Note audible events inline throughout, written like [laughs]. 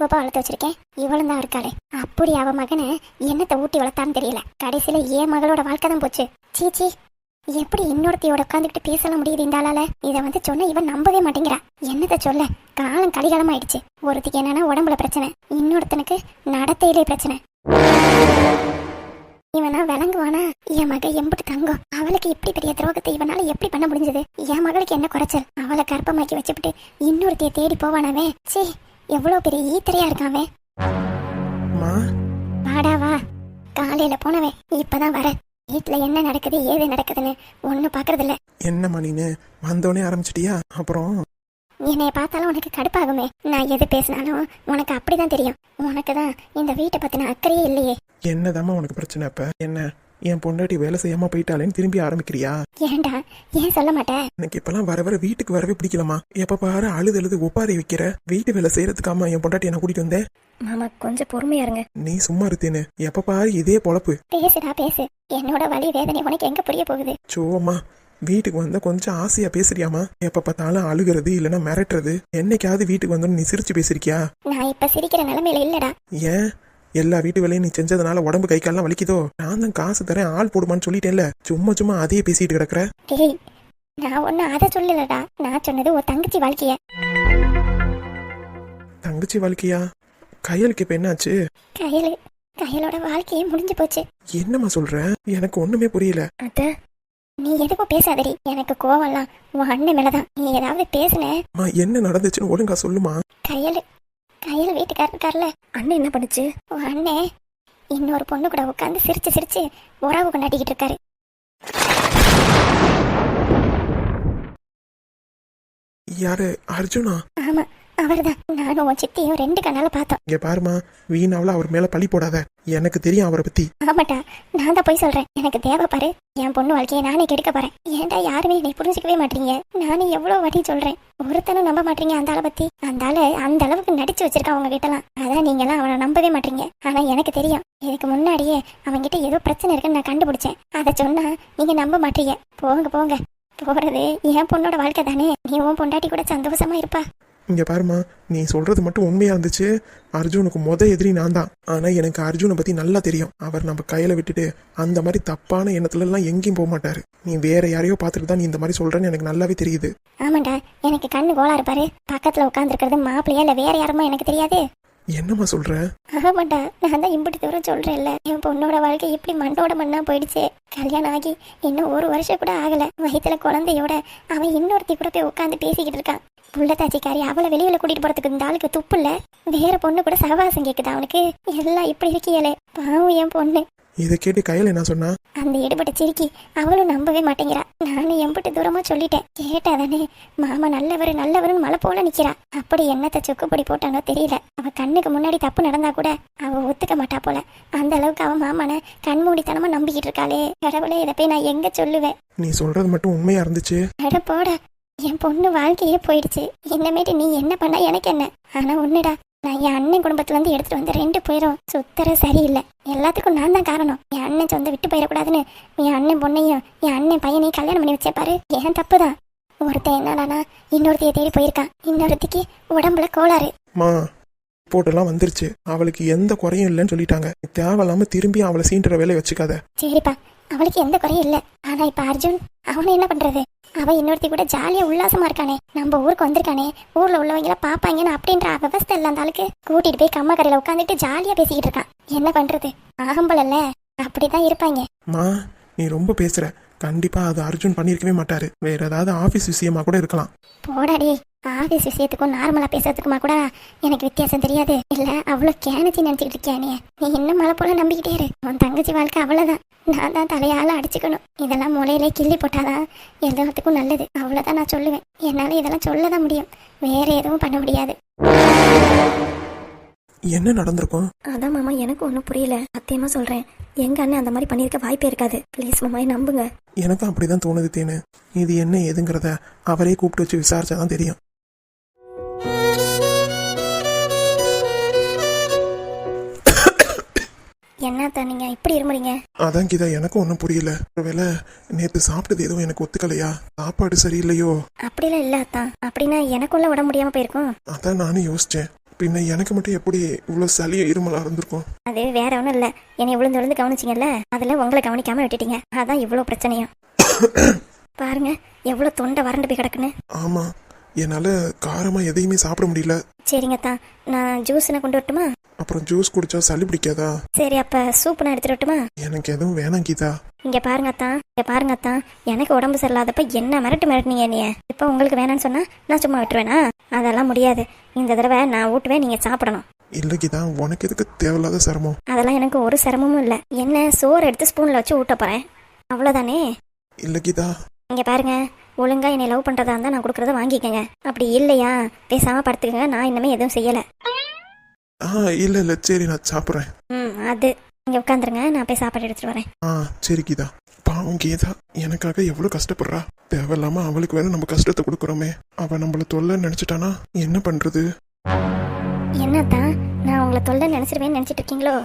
எம்பிட்டு வளர்த்து வச்சிருக்கேன். இவளும் தான் இருக்காளே. அப்படி அவ மகனை என்னத்தை ஊட்டி வளர்த்தான்னு தெரியல. கடைசியில என் மகளோட வாழ்க்கை தான் போச்சு. சீச்சி எப்படி இன்னொருத்தையோட உட்காந்துக்கிட்டு பேசலாம் முடியுது இந்த ஆளால? இதை வந்து சொன்ன இவன் நம்பவே மாட்டேங்கிறா. என்னத்த சொல்ல? காலம் கடிகாலம் ஆயிடுச்சு. ஒருத்திக்கு என்னன்னா உடம்புல பிரச்சனை. இன்னொருத்தனுக்கு நடத்தையிலே பிரச்சனை. இவனா விளங்குவானா? என் மக எம்பிட்டு தங்கம். அவளுக்கு இப்படி பெரிய துரோகத்தை இவனால எப்படி பண்ண முடிஞ்சது? என் மகளுக்கு என்ன குறைச்சல்? அவளை கர்ப்பமாக்கி வச்சுப்புட்டு இன்னொருத்தைய தேடி போவானாவே? சே. எவ்வளவு பெரிய ஈத்தரையா மா? வாடா வா. காலையில போனவன் இப்பதான் வர. வீட்டுல என்ன நடக்குது ஏது நடக்குதுன்னு ஒண்ணு பாக்குறது இல்ல என்னம்மா நீனு? வந்தோடனே ஆரம்பிச்சிட்டியா? அப்புறம்? என்னைய பார்த்தாலும் உனக்கு கடுப்பாகுமே. நான் எது பேசினாலும் உனக்கு அப்படிதான் தெரியும். உனக்கு தான் இந்த வீட்டை பத்தின அக்கறையே இல்லையே. என்னதாம்மா உனக்கு பிரச்சனை இப்ப என்ன? என் பொண்டாட்டி வேலை செய்யாம போயிட்டாலேன்னு திரும்பி ஆரம்பிக்கிறியா? ஏன்டா? ஏன் சொல்ல மாட்டேன் எனக்கு இப்பெல்லாம் வர வர வீட்டுக்கு வரவே பிடிக்கலமா எப்ப பாரு அழுது அழுது ஒப்பாரி வைக்கிற. வீட்டு வேலை செய்யறதுக்காம என் பொண்டாட்டி என்ன கூட்டிட்டு வந்தேன் மாமா கொஞ்சம் பொறுமையா இருங்க. நீ சும்மா இருத்தேன்னு. எப்ப பாரு இதே பொழப்பு. பேசுடா பேசு. என்னோட வலி வேதனை உனக்கு எங்க புரிய போகுது? சோம்மா வீட்டுக்கு வந்தா கொஞ்சம் ஆசையா பேசுறியாமா எப்ப பார்த்தாலும் அழுகிறது இல்லைன்னா மிரட்டுறது. என்னைக்காவது வீட்டுக்கு வந்தோன்னு நீ சிரிச்சு பேசிருக்கியா? நான் இப்ப சிரிக்கிற நிலைமையில இல்லடா. ஏன்? எல்லா வீட்டு வேலையும் நீ செஞ்சதுனால உடம்பு கை கால்லாம் வலிக்குதோ? நான் தான் காசு தரேன் ஆள் போடுமான்னு சொல்லிட்டேன்ல. சும்மா சும்மா அதையே பேசிட்டு கிடக்குற? டேய் நான் ஒன்னும் அதை சொல்லலடா. நான் சொன்னது ஒரு தங்கச்சி வாழ்க்கைய. தங்கச்சி வாழ்க்கையா? கையலுக்கு இப்ப என்னாச்சு? கையலு கையலோட வாழ்க்கையே முடிஞ்சு போச்சு. என்னம்மா சொல்ற? எனக்கு ஒண்ணுமே புரியல. அத்த நீ எதுக்கும் பேசாதடி. எனக்கு கோவம்லாம் உன் அண்ணன் மேலதான். நீ ஏதாவது பேசுன. அம்மா என்ன நடந்துச்சுன்னு ஒழுங்கா சொல்லுமா? கையலு கையல் வீட்டுக்காரர் இருக்கார்ல. அண்ணன் என்ன பண்ணுச்சு? உன் அண்ணன் இன்னொரு பொண்ணு கூட உட்காந்து சிரிச்சு சிரிச்சு உறவு கொண்டாடிக்கிட்டு இருக்காரு. யாரு? அர்ஜுனா? ஆமா. அவர்தான் நானும் உன் சித்தியும் ரெண்டு கண்ணால பார்த்தோம். இங்க பாருமா வீணாவில் அவர் மேல பழி போடாத. எனக்கு தெரியும் அவரை பத்தி. ஆமாட்டா நான் தான் போய் சொல்றேன். எனக்கு தேவை பாரு என் பொண்ணு வாழ்க்கையை நானே கெடுக்க போறேன். ஏன்டா யாருமே என்னை புரிஞ்சுக்கவே மாட்டீங்க? நானே எவ்வளவு வாட்டி சொல்றேன். ஒருத்தனும் நம்ப மாட்டீங்க அந்த ஆளை பத்தி. அந்த ஆளு அந்த அளவுக்கு நடிச்சு வச்சிருக்கான் உங்க கிட்டலாம் அதான் நீங்க எல்லாம் அவனை நம்பவே மாட்டீங்க. ஆனா எனக்கு தெரியும் இதுக்கு முன்னாடியே அவன்கிட்ட ஏதோ பிரச்சனை இருக்குன்னு நான் கண்டுபிடிச்சேன். அதை சொன்னா நீங்க நம்ப மாட்டீங்க. போங்க போங்க. போறது என் பொண்ணோட வாழ்க்கை தானே. நீ உன் பொண்டாட்டி கூட சந்தோஷமா இருப்பா. இங்க பாருமா நீ சொல்றது மட்டும் உண்மையா இருந்துச்சு. அர்ஜுனுக்கு முத எதிரி நான் தான் ஆனா எனக்கு அர்ஜுனை பத்தி நல்லா தெரியும். அவர் நம்ம கையில விட்டுட்டு அந்த மாதிரி தப்பான எண்ணத்துல எல்லாம் எங்கேயும் போக மாட்டாரு. நீ வேற யாரையோ பார்த்துட்டு தான் நீ இந்த மாதிரி சொல்றேன்னு எனக்கு நல்லாவே தெரியுது. ஆமாண்டா எனக்கு கண்ணு கோலா இருப்பாரு. பக்கத்துல உட்காந்துருக்கிறது மாப்பிள்ளையா இல்ல வேற யாருமோ எனக்கு தெரியாது? என்னம்மா சொல்ற? ஆமாண்டா நான் தான் இம்பிட்டு தூரம் சொல்றேன்ல. என் பொண்ணோட வாழ்க்கை இப்படி மண்ணோட மண்ணா போயிடுச்சு. கல்யாணம் ஆகி இன்னும் ஒரு வருஷம் கூட ஆகல. வயித்துல குழந்தையோட அவன் இன்னொருத்தி கூட போய் உட்காந்து பேசிக்கிட்டு இருக்கான். புள்ளத்தாச்சிக்காரி அவளை வெளியில கூட்டிட்டு போறதுக்கு இந்த ஆளுக்கு துப்பு இல்ல. வேற பொண்ணு கூட சகவாசம் கேக்குது அவனுக்கு? எல்லாம் இப்படி இருக்கியலே. பாவம் என் பொண்ணு. இதை கேட்டு கையில என்ன சொன்னா? அந்த எடுபட்ட சிரிக்கி அவளும் நம்பவே மாட்டேங்கிறா. நானும் எம்பிட்டு தூரமா சொல்லிட்டேன். கேட்டாதானே மாமா நல்லவர் நல்லவர்னு மலை போல நிக்கிறா. அப்படி என்னத்த சொக்குப்பொடி போட்டானோ தெரியல. அவ கண்ணுக்கு முன்னாடி தப்பு நடந்தா கூட அவ ஒத்துக்க மாட்டா போல. அந்த அளவுக்கு அவ மாமனை கண்மூடித்தனமா நம்பிக்கிட்டு இருக்காளே. கடவுளே இதை போய் நான் எங்க சொல்லுவேன்? நீ சொல்றது மட்டும் உண்மையா இருந்துச்சு? அட போடா. என் பொண்ணு வாழ்க்கையே போயிடுச்சு. இன்னமேட்டு நீ என்ன பண்ணா எனக்கு என்ன? ஆனா ஒண்ணுடா நான் என் அண்ணன் குடும்பத்துல இருந்து எடுத்துட்டு வந்த ரெண்டு பேரும் சுத்தர சரியில்லை. எல்லாத்துக்கும் நான் தான் காரணம். என் அண்ணன் சொந்த விட்டு போயிடக்கூடாதுன்னு என் அண்ணன் பொண்ணையும் என் அண்ணன் பையனையும் கல்யாணம் பண்ணி வச்சே பாரு. ஏன் தப்புதான். ஒருத்தன் என்னடானா இன்னொருத்தைய தேடி போயிருக்கான். இன்னொருத்திக்கு உடம்புல கோளாறு. மா போட்டெல்லாம் வந்துருச்சு. அவளுக்கு எந்த குறையும் இல்லைன்னு சொல்லிட்டாங்க. தேவையில்லாம திரும்பி அவளை சீண்டுற வேலையை வச்சுக்காத. சரிப்பா அவளுக்கு எந்த குறையும் இல்ல. ஆனா இப்ப அர்ஜுன் அவனை என்ன பண்றது? அவன் இன்னொருத்தி கூட ஜாலியா உல்லாசமா இருக்கானே. நம்ம ஊருக்கு வந்திருக்கானே. ஊர்ல உள்ளவங்கள பாப்பாங்கன்னு அப்படின்ற அவஸ்தை இல்ல அந்த ஆளுக்கு கூட்டிட்டு போய் கம்மா கரையில உட்காந்துட்டு ஜாலியா பேசிக்கிட்டு இருக்கான். என்ன பண்றது? ஆகம்பளல்ல அப்படிதான் இருப்பாங்க. மா நீ ரொம்ப பேசுற. கண்டிப்பா அது அர்ஜுன் பண்ணியிருக்கவே மாட்டாரு. வேற ஏதாவது ஆபீஸ் விஷயமா கூட இருக்கலாம். போடாடி ஆபீஸ் விஷயத்துக்கும் நார்மலா பேசுறதுக்குமா கூட எனக்கு வித்தியாசம் தெரியாது. இல்ல அவ்வளவு கேனச்சி நினைச்சிட்டு இருக்கியா நீ? இன்னும் மழை போல நம்பிக்கிட்டே இரு. உன் தங்கச்சி வாழ்க்கை அவ்வளவுதான். நான் தான் தலையால அடிச்சுக்கணும். இதெல்லாம் முளையிலே கிள்ளி போட்டாதான் எல்லாத்துக்கும் நல்லது. அவ்வளவுதான் நான் சொல்லுவேன். என்னால இதெல்லாம் சொல்லதான் முடியும். வேற எதுவும் பண்ண முடியாது. என்ன நடந்திருக்கும்? அதான் மாமா எனக்கு ஒன்றும் புரியல. சத்தியமா சொல்றேன். எங்க அண்ணன் அந்த மாதிரி பண்ணியிருக்க வாய்ப்பே இருக்காது. ப்ளீஸ் மாமா என்னை நம்புங்க. எனக்கும் அப்படிதான் தோணுது தேனு. இது என்ன ஏதுங்கிறத அவரே கூப்பிட்டு வச்சு விசாரிச்சாதான் தெரியும். என்ன தான் நீங்க இப்படி இருமுறீங்க அதான் கீதா எனக்கும் ஒன்றும் புரியல. ஒருவேளை நேற்று சாப்பிட்டது எதுவும் எனக்கு ஒத்துக்கலையா? சாப்பாடு சரியில்லையோ? அப்படிலாம் இல்ல அத்தான் அப்படின்னா எனக்குள்ள உடம்பு முடியாம போயிருக்கும். அதான் நானும் யோசிச்சேன். பின்ன எனக்கு மட்டும் எப்படி இவ்வளோ சளி இருமலா இருந்திருக்கும்? அது வேற ஒன்றும் இல்லை. என்னை விழுந்து விழுந்து கவனிச்சிங்கல்ல? அதில் உங்களை கவனிக்காம விட்டுட்டீங்க. அதான் இவ்வளோ பிரச்சனையும். [coughs] பாருங்க எவ்வளோ தொண்டை வறண்டு போய் கிடக்குன்னு. ஆமா. என்னால காரமா எதையுமே சாப்பிட முடியல. சரிங்க தான் நான் ஜூஸ்னா கொண்டு வரட்டுமா? அப்புறம் ஜூஸ் குடிச்சா சளி பிடிக்காதா? சரி அப்போ சூப் நான் எடுத்துட்டு வரட்டுமா? எனக்கு எதுவும் வேணாம் கீதா. இங்க பாருங்க அத்தான் இங்க பாருங்க அத்தான் எனக்கு உடம்பு சரியில்லாதப்ப என்ன மிரட்டு மிரட்டுனீங்க நீ இப்போ உங்களுக்கு வேணாம்னு சொன்னா நான் சும்மா விட்டுருவேனா? அதெல்லாம் முடியாது. இந்த தடவை நான் ஊட்டுவேன் நீங்க சாப்பிடணும். இல்லை கீதா உனக்கு எதுக்கு தேவையில்லாத சிரமம்? அதெல்லாம் எனக்கு ஒரு சிரமமும் இல்லை. என்ன சோறு எடுத்து ஸ்பூன்ல வச்சு ஊட்ட போறேன். அவ்வளோதானே இல்லை கீதா இங்க பாருங்க ஒழுங்கா என்னை லவ் பண்றதா இருந்தா நான் கொடுக்கறத வாங்கிக்கங்க. அப்படி இல்லையா? பேசாம படுத்துக்கங்க நான் இன்னமே எதுவும் செய்யல. ஆ இல்லை இல்லை சரி நான் சாப்பிட்றேன். ம் அது. இங்க உட்காந்துருங்க நான் போய் சாப்பாடு எடுத்துட்டு வரேன். ஆ சரி கீதா. பாவம் கீதா எனக்காக எவ்வளோ கஷ்டப்படுறா? தேவையில்லாம அவளுக்கு வேற நம்ம கஷ்டத்தை கொடுக்குறோமே. அவ நம்மள தொல்லை நினைச்சிட்டானா? என்ன பண்றது? என்னத்தான் நான் உங்களை தொல்லை நினைச்சிருவேன்னு நினைச்சிட்டு இருக்கீங்களோ?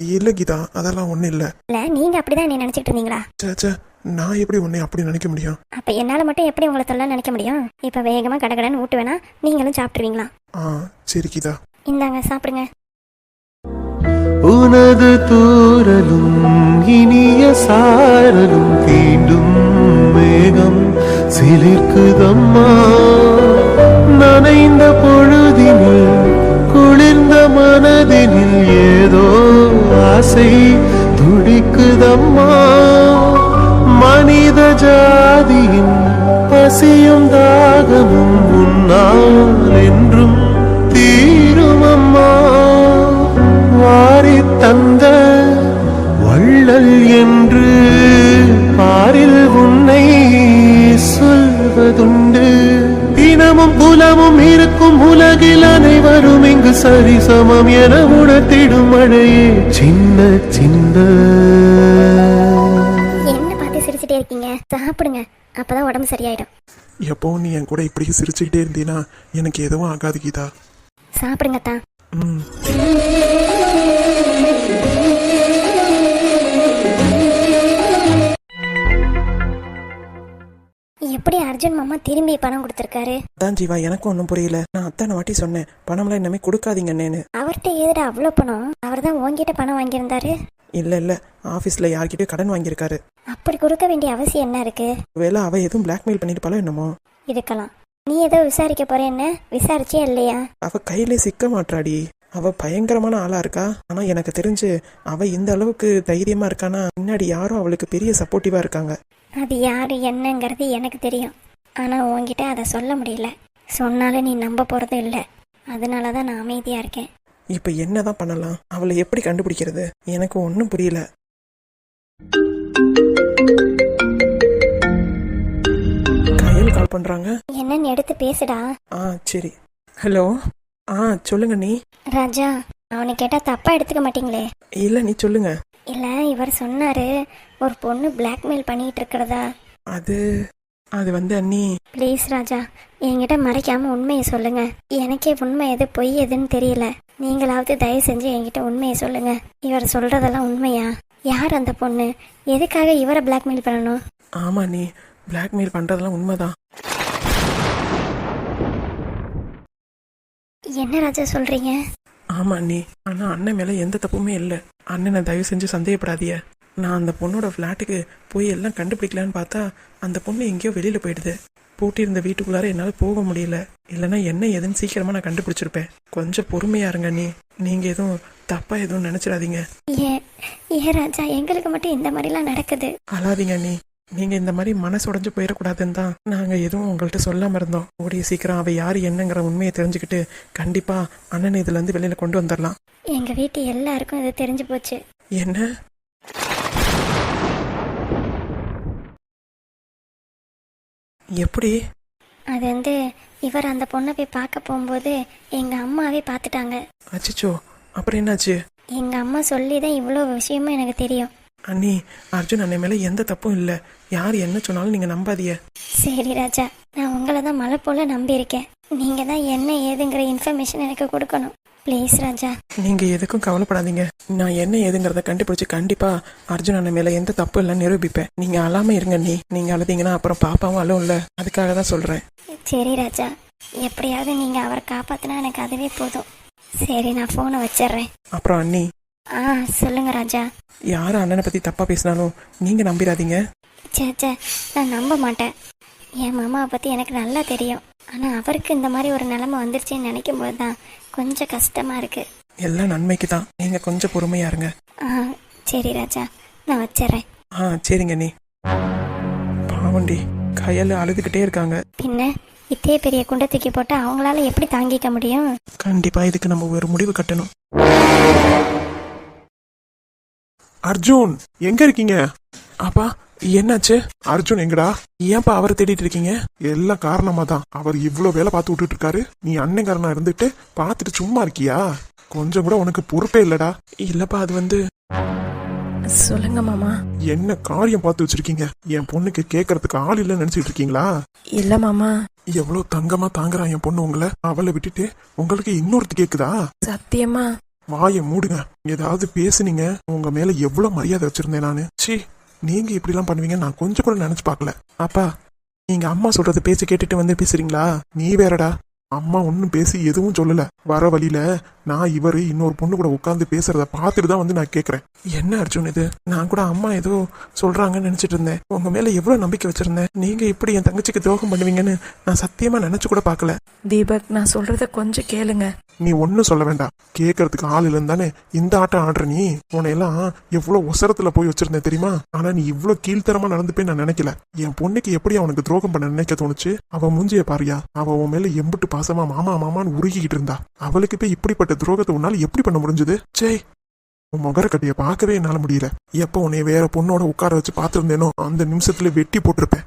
இல்லை கீதா அதெல்லாம் ஒன்றும் இல்லை. இல்ல நீங்க அப்படிதான் என்னை நினைச்சிட்டு இருந்தீங்களா? சே சே நான் எப்படி உன்னை அப்படி நினைக்க முடியும்? அப்ப என்னால மட்டும் எப்படி உங்களை தொல்லை நினைக்க முடியும்? இப்ப வேகமா கடகடன்னு ஊட்டு வேணா நீங்களும் சாப்பிட்டுருவீங்களா? ஆ சரி கீதா. இந்தாங்க சாப்பிடுங்க. உனது தூரலும் இனிய சாரலும் தீண்டும் மேகம் சிலிர்க்குதம்மா. நனைந்த பொழுதினில் குளிர்ந்த மனதினில் ஏதோ ஆசை துடிக்குதம்மா. ஜாதியின் பசியும் தாகமும் உன்னால் என்றும் தீரும் அம்மா வாரி தந்த வள்ளல் என்று பாரில் உன்னை சொல்வதுண்டு. இனமும் புலமும் இருக்கும் உலகில் அனைவரும் இங்கு சரிசமம் என உணர்த்திடும் மழையே. சின்ன சின்ன. என்ன பார்த்து சிரிச்சிட்டே இருக்கீங்க? சாப்பிடுங்க. அப்பதான் உடம்பு சரியாயிடும். எப்போ நீ என் கூட இப்படி சிரிச்சுக்கிட்டே இருந்தீனா எனக்கு எதுவும் ஆகாது கீதா. சாப்பிடுங்க தான் ம். எப்படி அர்ஜுன் மாமா திரும்பி பணம் கொடுத்துருக்காரு? அதான் ஜீவா எனக்கும் ஒன்றும் புரியல. நான் அத்தனை வாட்டி சொன்னேன் பணம்லாம் இனிமே கொடுக்காதீங்கன்னு அவர்கிட்ட ஏதுடா அவ்வளோ பணம். அவர் தான் உங்ககிட்ட பணம் வாங்கியிருந்தாரு. இல்லை இல்லை. ஆஃபீஸில் யார்கிட்டயும் கடன் வாங்கியிருக்காரு. அப்படி கொடுக்க வேண்டிய அவசியம் என்ன இருக்கு? வேலை அவ எதுவும் பிளாக்மெயில் பண்ணிட்டு என்னமோ. இருக்கலாம். நீ ஏதோ விசாரிக்க போற என்ன? விசாரிச்சே இல்லையா? அவ கையிலே சிக்க மாட்றாடி அவ பயங்கரமான ஆளா இருக்கா? ஆனா எனக்கு தெரிஞ்சு அவ இந்த அளவுக்கு தைரியமா இருக்கானா? பின்னாடி யாரும் அவளுக்கு பெரிய சப்போர்ட்டிவா இருக்காங்க. அது யாரு என்னங்கிறது எனக்கு தெரியும். ஆனா உன்கிட்ட அதை சொல்ல முடியல. சொன்னாலும் நீ நம்ப போறது இல்லை. அதனால தான் நான் அமைதியா இருக்கேன். இப்ப என்னதான் பண்ணலாம்? அவளை எப்படி கண்டுபிடிக்கிறது? எனக்கு ஒன்றும் புரியல. கையில் கால் பண்றாங்க. என்னன்னு எடுத்து பேசுடா. ஆ சரி. ஹலோ? ஆ சொல்லுங்க நீ. ராஜா அவனை கேட்டா தப்பா எடுத்துக்க மாட்டீங்களே? இல்ல நீ சொல்லுங்க. இல்ல இவர் சொன்னாரு ஒரு பொண்ணு பிளாக்மெயில் பண்ணிட்டு இருக்கிறதா? அது அது வந்து அண்ணி. ப்ளீஸ் ராஜா என்கிட்ட மறைக்காம உண்மையை சொல்லுங்க. எனக்கே உண்மை எது பொய் எதுன்னு தெரியல. நீங்களாவது தயவு செஞ்சு என்கிட்ட உண்மையை சொல்லுங்க. இவர் சொல்றதெல்லாம் உண்மையா? யார் அந்த பொண்ணு? எதுக்காக இவரை பிளாக்மெயில் பண்ணணும்? ஆமா நீ பிளாக்மெயில் பண்றதெல்லாம் உண்மைதான். என்ன ராஜா சொல்றீங்க? ஆமா அண்ணி. ஆனா அண்ணன் மேல எந்த தப்புமே இல்ல. அண்ணனை தயவு செஞ்சு சந்தேகப்படாதீய நான் அந்த பொண்ணோட ஃப்ளாட்டுக்கு போய் எல்லாம் கண்டுபிடிக்கலான்னு பார்த்தா அந்த பொண்ணு எங்கேயோ வெளியில போயிடுது. பூட்டியிருந்த வீட்டுக்குள்ளார என்னால போக முடியல. இல்லைன்னா என்ன ஏதுன்னு சீக்கிரமா நான் கண்டுபிடிச்சிருப்பேன். கொஞ்சம் பொறுமையா இருங்க நீ. நீங்க எதுவும் தப்பா எதுவும் நினைச்சிடாதீங்க. ஏன் ஏன் ராஜா எங்களுக்கு மட்டும் இந்த மாதிரிலாம் நடக்குது. அழாதீங்க நீ. நீங்க இந்த மாதிரி மனசு உடைஞ்சு போயிடக்கூடாதுன்னு தான் நாங்க எதுவும் உங்கள்கிட்ட சொல்லாம இருந்தோம். கூடிய சீக்கிரம் அவ யாரு என்னங்கிற உண்மையை தெரிஞ்சுக்கிட்டு கண்டிப்பா அண்ணனை இதுல இருந்து வெளியில கொண்டு வந்துடலாம். எங்க வீட்டு எல்லாருக்கும் இது தெரிஞ்சு போச்சு. என்ன? எப்படி? அது வந்து இவர் அந்த பொண்ணை போய் பார்க்க போகும்போது எங்க அம்மாவே பார்த்துட்டாங்க. அச்சிச்சோ அப்புறம் என்னாச்சு? எங்க அம்மா சொல்லி தான் இவ்வளோ விஷயமும் எனக்கு தெரியும். அண்ணி அர்ஜுன் அண்ணன் மேல எந்த தப்பும் இல்ல. யார் என்ன சொன்னாலும் நீங்க நம்பாதீங்க. சரி ராஜா நான் உங்களை தான் மலை போல நம்பியிருக்கேன். நீங்க தான் என்ன ஏதுங்கிற இன்ஃபர்மேஷன் எனக்கு கொடுக்கணும். ப்ளீஸ் ராஜா நீங்க எதுக்கும் கவலைப்படாதீங்க. நான் என்ன ஏதுங்கிறத கண்டுபிடிச்சு கண்டிப்பா அர்ஜுன் அண்ணன் மேல எந்த தப்பு இல்லைன்னு நிரூபிப்பேன். நீங்க அழாம இருங்க நீ. நீங்க அழுதீங்கன்னா அப்புறம் பாப்பாவும் அழும்ல அதுக்காக தான் சொல்றேன். சரி ராஜா எப்படியாவது நீங்கள் அவரை காப்பாற்றினா எனக்கு அதுவே போதும். சரி நான் ஃபோனை வச்சிடுறேன் அப்புறம் அண்ணி. ஆ சொல்லுங்க ராஜா யார் அண்ணனை பத்தி தப்பா பேசினாலும் நீங்க நம்பிடாதீங்க. சே சே நான் நம்ப மாட்டேன். என் மாமாவை பற்றி எனக்கு நல்லா தெரியும். ஆனால் அவருக்கு இந்த மாதிரி ஒரு நிலைமை வந்துருச்சுன்னு நினைக்கும் போது தான் கொஞ்சம் கஷ்டமாக இருக்குது எல்லாம் நன்மைக்கு தான் நீங்க கொஞ்சம் பொறுமையா இருங்க. ஆ சரி ராஜா. நான் வச்சிடுறேன் ஆ சரிங்க நீ. பாவண்டி கையில் அழுதுகிட்டே இருக்காங்க. பின்ன இத்தே பெரிய குண்டை தூக்கி போட்டு அவங்களால எப்படி தாங்கிக்க முடியும்? கண்டிப்பா இதுக்கு நம்ம ஒரு முடிவு கட்டணும். அர்ஜுன் எங்க இருக்கீங்க? அப்பா என்னாச்சு? அர்ஜுன் எங்கடா? ஏன்பா அவரை தேடிட்டு இருக்கீங்க? எல்லாம் காரணமா தான் அவர் இவ்ளோ வேலை பார்த்து விட்டுட்டு இருக்காரு நீ அண்ணங்காரனா இருந்துட்டு பார்த்துட்டு சும்மா இருக்கியா? கொஞ்சம் கூட உனக்கு பொறுப்பே இல்லடா. இல்லப்பா அது வந்து சொல்லுங்க மாமா. என்ன காரியம் பார்த்து வச்சிருக்கீங்க? என் பொண்ணுக்கு கேட்கறதுக்கு ஆள் இல்லைன்னு நினைச்சிட்டு இருக்கீங்களா? இல்ல மாமா. எவ்வளவு தங்கமா தாங்குறான் என் பொண்ணு உங்களை? அவளை விட்டுட்டு உங்களுக்கு இன்னொருத்தி கேக்குதா? சத்தியமா. வாயை மூடுங்க. ஏதாவது பேசுனீங்க. உங்க மேல எவ்வளவு மரியாதை வச்சிருந்தேன் நானு. ச்சீ. நீங்க இப்படிலாம் பண்ணுவீங்க நான் கொஞ்சம் கூட நினைச்சு பார்க்கல. அப்பா நீங்க அம்மா சொல்றது பேச்சு கேட்டுட்டு வந்து பேசுறீங்களா? நீ வேறடா. அம்மா ஒன்னும் பேசி எதுவும் சொல்லல. வர வழியில நான் இவரு இன்னொரு பொண்ணு கூட உட்காந்து பேசுறத பார்த்துட்டு தான் வந்து நான் கேக்குறேன். என்ன அர்ஜுன் இது? நான் கூட அம்மா ஏதோ சொல்றாங்கன்னு நினைச்சிட்டு இருந்தேன். உங்க மேல எவ்வளவு நம்பிக்கை வச்சிருந்தேன். நீங்க இப்படி என் தங்கச்சிக்கு துரோகம் பண்ணுவீங்கன்னு நான் சத்தியமா நினைச்சு கூட பார்க்கல. தீபக் நான் சொல்றத கொஞ்சம் கேளுங்க. நீ ஒன்னும் சொல்ல வேண்டாம். கேட்கறதுக்கு ஆள் இல்லைன்னு தானே இந்த ஆட்டம் ஆடுற நீ? உன்னையெல்லாம் எவ்வளவு ஒசரத்துல போய் வச்சிருந்தேன் தெரியுமா? ஆனா நீ இவ்வளவு கீழ்த்தரமா நடந்துப்பே நான் நினைக்கல. என் பொண்ணுக்கு எப்படி அவனுக்கு துரோகம் பண்ண நினைக்க தோணுச்சு? அவ மூஞ்சிய பாரியா. அவ உன் மேல எம்பிட்டு பாசமா மாமா மாமான்னு உருகிக்கிட்டு இருந்தா. அவளுக்கு போய் இப்படிப்பட்ட துரோகத்தை உன்னால எப்படி பண்ண முடிஞ்சது? சே உன் முகர கட்டிய பார்க்கவே என்னால முடியல. எப்போ உன்னை வேற பொண்ணோட உட்கார வச்சு பார்த்துருந்தேனோ அந்த நிமிஷத்துல வெட்டி போட்டிருப்பேன்.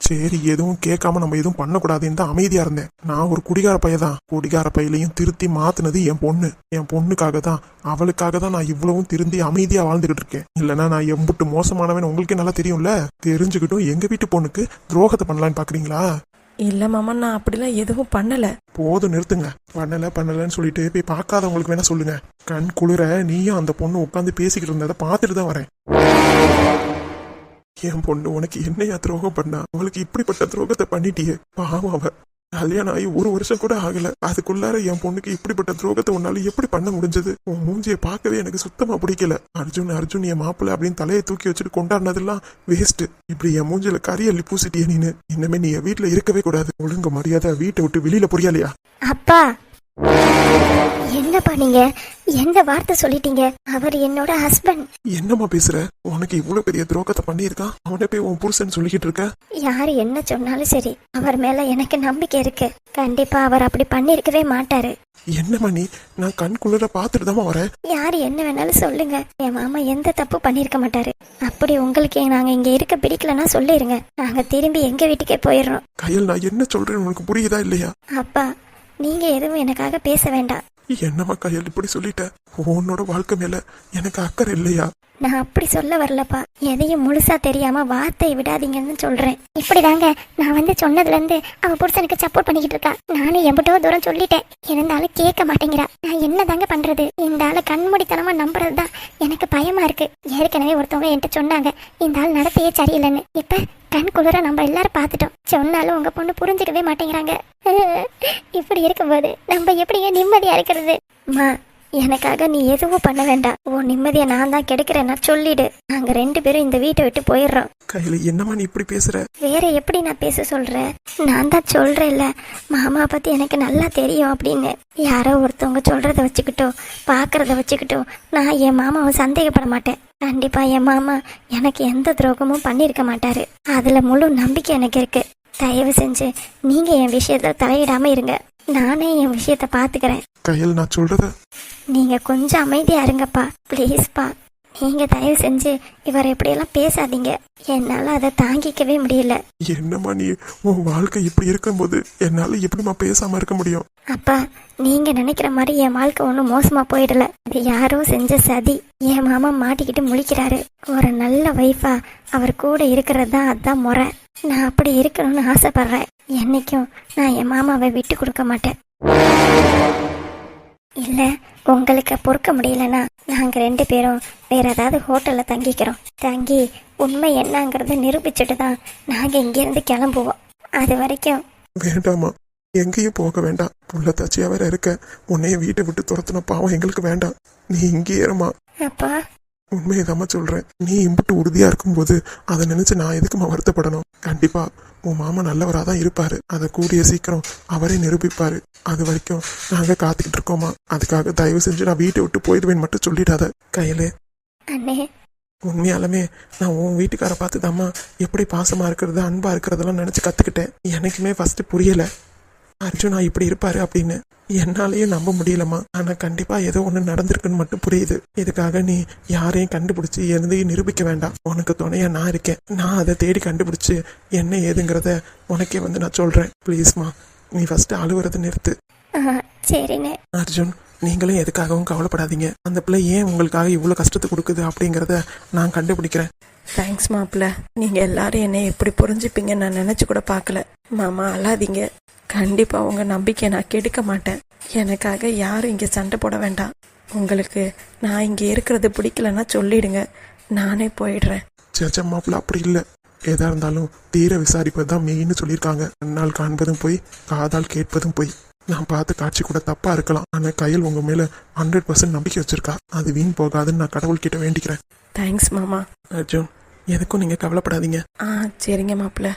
சரி எதுவும் கேட்காம நம்ம எதுவும் பண்ணக்கூடாதுன்னு தான் அமைதியா இருந்தேன். நான் ஒரு குடிகார பையதான் குடிகார பையிலையும் திருத்தி மாத்தினது என் பொண்ணு. என் பொண்ணுக்காக தான். அவளுக்காக தான் நான் இவ்வளவும் திருந்தி அமைதியா வாழ்ந்துகிட்டு இருக்கேன். இல்லைன்னா நான் எம்புட்டு மோசமானவன் உங்களுக்கே நல்லா தெரியும்ல? தெரிஞ்சுக்கிட்டும் எங்க வீட்டு பொண்ணுக்கு துரோகத்தை பண்ணலான்னு பாக்குறீங்களா? இல்ல மாமா நான் அப்படிலாம் எதுவும் பண்ணல. போதும் நிறுத்துங்க. பண்ணல பண்ணலன்னு சொல்லிட்டு போய் பார்க்காதவங்களுக்கு வேணா சொல்லுங்க. கண் குளிர நீயும் அந்த பொண்ணு உட்காந்து பேசிக்கிட்டு இருந்ததை பார்த்துட்டு தான் வரேன். என் பொண்ணு உனக்கு என்னையா துரோகம் பண்ணா? அவளுக்கு இப்படிப்பட்ட துரோகத்தை பண்ணிட்டியே பாவம் அவ. கல்யாணம் ஆகி ஒரு வருஷம் கூட ஆகல. அதுக்குள்ளார என் பொண்ணுக்கு இப்படிப்பட்ட துரோகத்தை உன்னால எப்படி பண்ண முடிஞ்சது? உன் மூஞ்சியை பார்க்கவே எனக்கு சுத்தமா பிடிக்கல. அர்ஜுன் அர்ஜுன் என் மாப்பிள்ள அப்படின்னு தலையை தூக்கி வச்சுட்டு கொண்டாடினதெல்லாம் வேஸ்ட் இப்படி என் மூஞ்சில கரியல்லி பூசிட்டியே நீனு. இனிமே நீ என் வீட்டுல இருக்கவே கூடாது. ஒழுங்கு மரியாதை வீட்டை விட்டு வெளியில புரியலையா அப்பா என்னப்பா நீங்க? எந்த வார்த்தை சொல்லிட்டீங்க? அவர் என்னோட ஹஸ்பண்ட் என்னம்மா பேசுற? உனக்கு இவ்வளவு பெரிய துரோகத்தை பண்ணியிருக்கான் அவனை போய் உன் புருஷன் சொல்லிக்கிட்டு இருக்க? யாரு என்ன சொன்னாலும் சரி அவர் மேல எனக்கு நம்பிக்கை இருக்கு. கண்டிப்பா அவர் அப்படி பண்ணிருக்கவே மாட்டாரு. என்னம்மா நீ? நான் கண் குளிர பார்த்துட்டு தான் வரேன். யாரு என்ன வேணாலும் சொல்லுங்க. என் மாமா எந்த தப்பு பண்ணிருக்க மாட்டாரு. அப்படி உங்களுக்கு நாங்க இங்க இருக்க பிடிக்கலன்னா சொல்லிருங்க. நாங்க திரும்பி எங்க வீட்டுக்கே போயிடுறோம். கையில் நான் என்ன சொல்றேன்னு உனக்கு புரியுதா இல்லையா? அப்பா நீங்க எதுவும் எனக்காக பேச வேண்டாம். என்னம்மா கையில் இப்படி சொல்லிட்ட? உன்னோட வாழ்க்கை மேல எனக்கு அக்கறை இல்லையா? நான் அப்படி சொல்ல வரலப்பா. எதையும் முழுசா தெரியாம வார்த்தை விடாதீங்கன்னு சொல்றேன். இப்படிதாங்க நான் வந்து சொன்னதுல இருந்து அவ புருஷனுக்கு சப்போர்ட் பண்ணிக்கிட்டு இருக்கா. நானும் எம்பிட்டோ தூரம் சொல்லிட்டேன். இருந்தாலும் கேட்க மாட்டேங்கிறா. நான் என்னதாங்க பண்றது? இந்த ஆளை கண்மூடித்தனமா நம்புறதுதான் எனக்கு பயமா இருக்கு. ஏற்கனவே ஒருத்தவங்க என்கிட்ட சொன்னாங்க. இந்த ஆள் நடத்தையே சரியில்லைன்னு. இப்ப கண் குளிர நம்ம எல்லாரும் பார்த்துட்டோம். சொன்னாலும் உங்க பொண்ணு புரிஞ்சுக்கவே மாட்டேங்கிறாங்க. [laughs] இப்படி இருக்கும்போது நம்ம எப்படிங்க நிம்மதியா இருக்கிறது? மா எனக்காக நீ எதுவும் பண்ண வேண்டாம். உன் நிம்மதியை நான் தான் கெடுக்கிறேன்னா சொல்லிடு. நாங்க ரெண்டு பேரும் இந்த வீட்டை விட்டு போயிடுறோம். கையில என்னம்மா நீ இப்படி பேசுற? வேற எப்படி நான் பேச சொல்றேன் நான் தான் சொல்றேன்ல. மாமா பத்தி எனக்கு நல்லா தெரியும் அப்படின்னு. யாரோ ஒருத்தவங்க சொல்றத வச்சுக்கிட்டோ பாக்குறத வச்சுக்கிட்டோ நான் என் மாமாவை சந்தேகப்பட மாட்டேன். கண்டிப்பா என் மாமா எனக்கு எந்த துரோகமும் பண்ணியிருக்க மாட்டாரு. அதுல முழு நம்பிக்கை எனக்கு இருக்கு. தயவு செஞ்சு நீங்க என் விஷயத்துல தலையிடாம இருங்க. நானே என் விஷயத்த பாத்துக்கிறேன். கையில் நான் சொல்றத நீங்க கொஞ்சம் அமைதியா இருங்கப்பா. ப்ளீஸ்ப்பா நீங்க தயவு செஞ்சு இவரை இப்படியெல்லாம் பேசாதீங்க. என்னால அதை தாங்கிக்கவே முடியல. என்னம்மா நீ? உன் வாழ்க்கை இப்படி இருக்கும்போது என்னால எப்படிம்மா பேசாம இருக்க முடியும்? அப்பா நீங்க நினைக்கிற மாதிரி என் வாழ்க்கை ஒன்றும் மோசமா போயிடல. இது யாரோ செஞ்ச சதி. என் மாமா மாட்டிக்கிட்டு முழிக்கிறாரு. ஒரு நல்ல ஒய்ஃபா அவர் கூட இருக்கிறது தான் அதான் முறை. நான் அப்படி இருக்கணும்னு ஆசைப்படுறேன். என்னைக்கும் நான் என் மாமாவை விட்டு கொடுக்க மாட்டேன். இல்ல உங்களுக்கு பொறுக்க முடியலன்னா நாங்க ரெண்டு பேரும் வேற ஏதாவது ஹோட்டல்ல தங்கிக்கிறோம். தங்கி உண்மை என்னங்கிறத நிரூபிச்சுட்டு தான் நாங்க இங்கிருந்து கிளம்புவோம். அது வரைக்கும் வேண்டாமா எங்கேயும் போக வேண்டாம். உள்ள தச்சியா வேற இருக்க. உன்னைய வீட்டை விட்டு துரத்துன பாவம் எங்களுக்கு வேண்டாம். நீ இங்கே இருமா. அப்பா. உண்மையதாம்மா சொல்றேன். நீ இம்புட்டு உறுதியா இருக்கும்போது அதை நினைச்சு நான் எதுக்குமா வருத்தப்படணும்? கண்டிப்பா. உன் மாமா நல்லவரா தான் இருப்பாரு. அதை கூடிய சீக்கிரம் அவரே நிரூபிப்பாரு. அது வரைக்கும் நாங்க காத்துக்கிட்டு இருக்கோமா? அதுக்காக தயவு செஞ்சு நான் வீட்டை விட்டு போயிடுவேன் மட்டும் சொல்லிடாத. கையில. அண்ணே. உண்மையாலுமே நான் உன் வீட்டுக்கார பார்த்துதாம்மா எப்படி பாசமா இருக்கிறது அன்பா இருக்கிறதெல்லாம் நினைச்சு கத்துக்கிட்டேன். எனக்குமே ஃபர்ஸ்ட் புரியல. அர்ஜுனா இப்படி இருப்பாரு அப்படின்னு என்னாலயும் நம்ப முடியலம்மா. ஆனா கண்டிப்பா ஏதோ ஒண்ணு நடந்திருக்குன்னு மட்டும் புரியுது. இதுக்காக நீ யாரையும் கண்டுபிடிச்சு எதையும் நிரூபிக்க வேண்டாம். உனக்கு துணையா நான் இருக்கேன். நான் அதை தேடி கண்டுபிடிச்சு என்ன ஏதுங்கிறத உனக்கே வந்து நான் சொல்றேன். ப்ளீஸ்மா நீ ஃபர்ஸ்ட் அழுவுறதை நிறுத்து. சரிண்ணே. அர்ஜுன் நீங்களும் எதுக்காகவும் கவலைப்படாதீங்க. அந்த பிள்ளை ஏன் உங்களுக்காக இவ்வளோ கஷ்டத்தை கொடுக்குது அப்படிங்கிறத நான் கண்டுபிடிக்கிறேன். தேங்க்ஸ் மாப்பிள்ள. நீங்கள் எல்லாரும் என்னை எப்படி புரிஞ்சுப்பீங்கன்னு நான் நினச்சி கூட பார்க்கல. மாமா அழாதீங்க. கண்டிப்பாக உங்கள் நம்பிக்கையை நான் கெடுக்க மாட்டேன். எனக்காக யாரும் இங்கே சண்டை போட வேண்டாம். உங்களுக்கு நான் இங்கே இருக்கிறது பிடிக்கலன்னா சொல்லிடுங்க. நானே போயிடுறேன். சேச்சா மாப்பிள்ள அப்படி இல்லை. எதா இருந்தாலும் தீர விசாரிப்பது தான் மெயின்னு சொல்லியிருக்காங்க. கண்ணால் காண்பதும் போய் காதால் கேட்பதும் போய். நான் பார்த்த காட்சி கூட தப்பா இருக்கலாம். ஆனா கையில் உங்க மேல ஹண்ட்ரட் பர்சன்ட் நம்பிக்கை வச்சிருக்கா. அது வீண் போகாதுன்னு நான் கடவுள்கிட்ட வேண்டிக்கிறேன். தேங்க்ஸ் மாமா. அர்ஜுன் எதுக்கும் நீங்க கவலைப்படாதீங்க. ஆ சரிங்க மாப்பிள்ள.